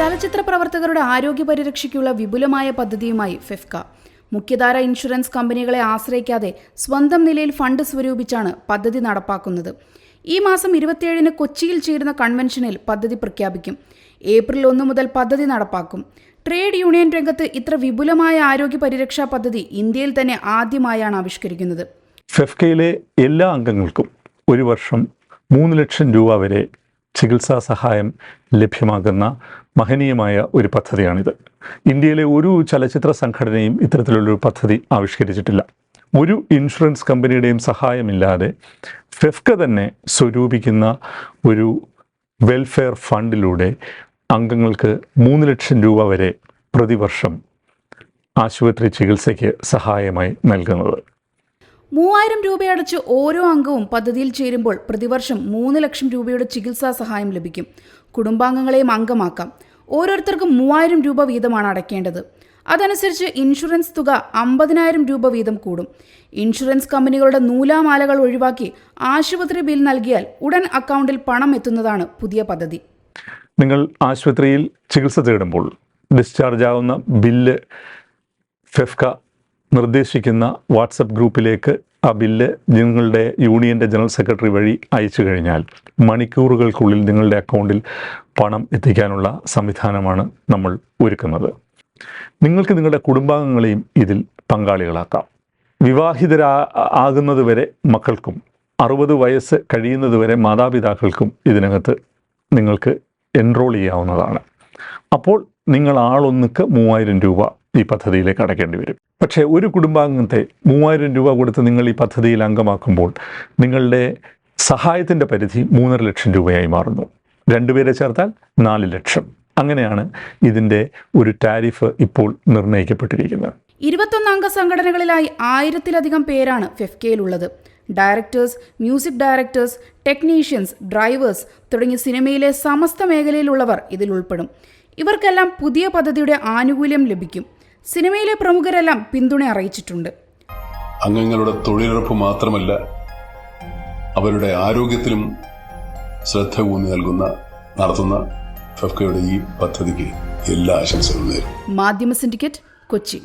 ചലച്ചിത്ര പ്രവർത്തകരുടെ ആരോഗ്യ പരിരക്ഷയ്ക്കുള്ള വിപുലമായ പദ്ധതിയുമായി ഫെഫ്ക. മുഖ്യധാര ഇൻഷുറൻസ് കമ്പനികളെ ആശ്രയിക്കാതെ സ്വന്തം നിലയിൽ ഫണ്ട് സ്വരൂപിച്ചാണ് പദ്ധതി നടപ്പാക്കുന്നത്. ഈ മാസം ഇരുപത്തിയേഴിന് കൊച്ചിയിൽ ചേരുന്ന കൺവെൻഷനിൽ പദ്ധതി പ്രഖ്യാപിക്കും. ഏപ്രിൽ ഒന്ന് മുതൽ പദ്ധതി നടപ്പാക്കും. ട്രേഡ് യൂണിയൻ രംഗത്ത് ഇത്ര വിപുലമായ ആരോഗ്യ പരിരക്ഷാ പദ്ധതി ഇന്ത്യയിൽ തന്നെ ആദ്യമായാണ് ആവിഷ്കരിക്കുന്നത്. ഫെഫ്കയിലെ എല്ലാ അംഗങ്ങൾക്കും ഒരു വർഷം മൂന്ന് ലക്ഷം രൂപ വരെ ചികിത്സാ സഹായം ലഭ്യമാകുന്ന മഹനീയമായ ഒരു പദ്ധതിയാണിത്. ഇന്ത്യയിലെ ഒരു ചലച്ചിത്ര സംഘടനയും ഇത്തരത്തിലുള്ളൊരു പദ്ധതി ആവിഷ്കരിച്ചിട്ടില്ല. ഒരു ഇൻഷുറൻസ് കമ്പനിയുടെയും സഹായമില്ലാതെ ഫെഫ്ക തന്നെ സ്വരൂപിക്കുന്ന ഒരു വെൽഫെയർ ഫണ്ടിലൂടെ അംഗങ്ങൾക്ക് മൂന്ന് ലക്ഷം രൂപ വരെ പ്രതിവർഷം ആശുപത്രി ചികിത്സയ്ക്ക് സഹായമായി നൽകുന്നത്. മൂവായിരം രൂപയടച്ച് ഓരോ അംഗവും പദ്ധതിയിൽ ചേരുമ്പോൾ പ്രതിവർഷം മൂന്ന് ലക്ഷം രൂപയുടെ ചികിത്സാ സഹായം ലഭിക്കും. കുടുംബാംഗങ്ങളെയും അംഗമാക്കാം. ഓരോരുത്തർക്കും മൂവായിരം രൂപ വീതമാണ് അടയ്ക്കേണ്ടത്. അതനുസരിച്ച് ഇൻഷുറൻസ് തുക അമ്പതിനായിരം രൂപ വീതം കൂടും. ഇൻഷുറൻസ് കമ്പനികളുടെ നൂലാമാലകൾ ഒഴിവാക്കി ആശുപത്രി ബിൽ നൽകിയാൽ ഉടൻ അക്കൗണ്ടിൽ പണം എത്തുന്നതാണ് പുതിയ പദ്ധതി. നിങ്ങൾ ആശുപത്രിയിൽ ചികിത്സ തേടുമ്പോൾ ഡിസ്ചാർജ് ആവുന്ന ബില്ല് ഫെഫ്ക നിർദ്ദേശിക്കുന്ന വാട്സപ്പ് ഗ്രൂപ്പിലേക്ക് ആ ബില്ല് നിങ്ങളുടെ യൂണിയന്റെ ജനറൽ സെക്രട്ടറി വഴി അയച്ചു കഴിഞ്ഞാൽ മണിക്കൂറുകൾക്കുള്ളിൽ നിങ്ങളുടെ അക്കൗണ്ടിൽ പണം എത്തിക്കാനുള്ള സംവിധാനമാണ് നമ്മൾ ഒരുക്കുന്നത്. നിങ്ങൾക്ക് നിങ്ങളുടെ കുടുംബാംഗങ്ങളെയും ഇതിൽ പങ്കാളികളാക്കാം. വിവാഹിതരാ ആകുന്നതുവരെ മക്കൾക്കും അറുപത് വയസ്സ് കഴിയുന്നത് വരെ മാതാപിതാക്കൾക്കും ഇതിനകത്ത് നിങ്ങൾക്ക് എൻറോൾ ചെയ്യാവുന്നതാണ്. അപ്പോൾ നിങ്ങൾ ആളൊന്നുക്ക് മൂവായിരം രൂപ ഈ പദ്ധതിയിലേക്ക് അടയ്ക്കേണ്ടി വരും. പക്ഷേ ഒരു കുടുംബാംഗത്തെ മൂവായിരം രൂപ കൊടുത്ത് നിങ്ങൾ ഈ പദ്ധതിയിൽ അംഗമാക്കുമ്പോൾ നിങ്ങളുടെ സഹായത്തിന്റെ പരിധി മൂന്നര ലക്ഷം രൂപയായി മാറുന്നു. രണ്ടുപേരെ ചേർത്താൽ നാല് ലക്ഷം. അങ്ങനെയാണ് ഇതിന്റെ ഒരു ടാരിഫ് ഇപ്പോൾ നിർണയിക്കപ്പെട്ടിരിക്കുന്നത്. ഇരുപത്തൊന്നംഗ സംഘടനകളിലായി ആയിരത്തിലധികം പേരാണ് ഫെഫ്കയിലുള്ളത്. Directors music directors technicians drivers തുടങ്ങി സിനിമയിലെ സമസ്ത മേഖലയിലുള്ളവർ ഇതിൽ ഉൾപ്പെടും. ഇവർക്കെല്ലാം പുതിയ പദ്ധതിയുടെ ആനുകൂല്യം ലഭിക്കും. സിനിമയിലെ പ്രമുഖരെല്ലാം പിന്തുണ അറിയിച്ചിട്ടുണ്ട്. അംഗങ്ങളുടെ തൊഴിലുറപ്പ് മാത്രമല്ല അവരുടെ ആരോഗ്യത്തിലും ശ്രദ്ധ ഊന്നി നൽകുന്ന നടത്തുന്ന ഫെഫ്കയുടെ ഈ പദ്ധതിക്ക് എല്ലാ ആശംസകളും നേരും മാധ്യമ സിൻഡിക്കേറ്റ് കൊച്ചി.